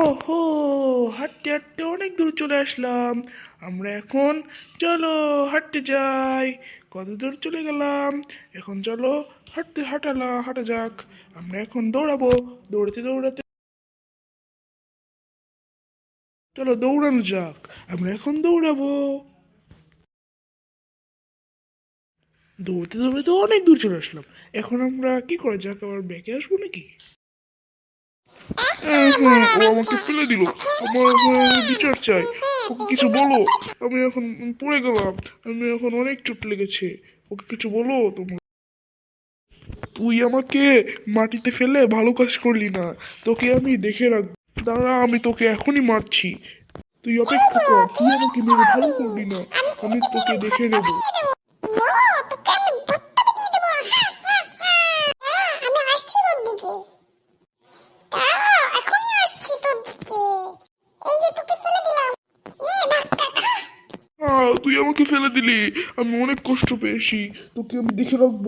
ওহো, হাঁটতে হাঁটতে অনেক দূর চলে আসলাম। আমরা এখন, চলো হাঁটতে যাই। কত দূর চলে গেলাম? এখন চলো হাঁটতে হাঁটালা, হাঁটা যাক। আমরা এখন দৌড়াবো, দৌড়াতে দৌড়াতে। চলো দৌড়ানো যাক, আমরা এখন দৌড়াবো। দৌড়তে দৌড়তে অনেক দূর চলে আসলাম। এখন আমরা কি করা যাক? আবার ব্যাকে আসব নাকি? ও আমাকে ফেলে দিল। আমার বিচার চাই। ওকে কিছু বলো? আমি এখন পড়ে গেলাম। আমি এখন অনেক চোট লেগেছে। ওকে কিছু বলো তোমার তুই আমাকে মাটিতে ফেলে ভালো কাজ করলি না। তোকে আমি দেখে রাখব দাঁড়া, আমি তোকে এখনই মারছি। তুই অপেক্ষা কর। তুই আমাকে ভালো করলি না। আমি তোকে দেখে নেব। পুচকে হ্যাঁ, তুই আমাকে ফেলে দিলি। আমি অনেক কষ্ট পেয়েছি। তোকে আমি দেখে রাখব।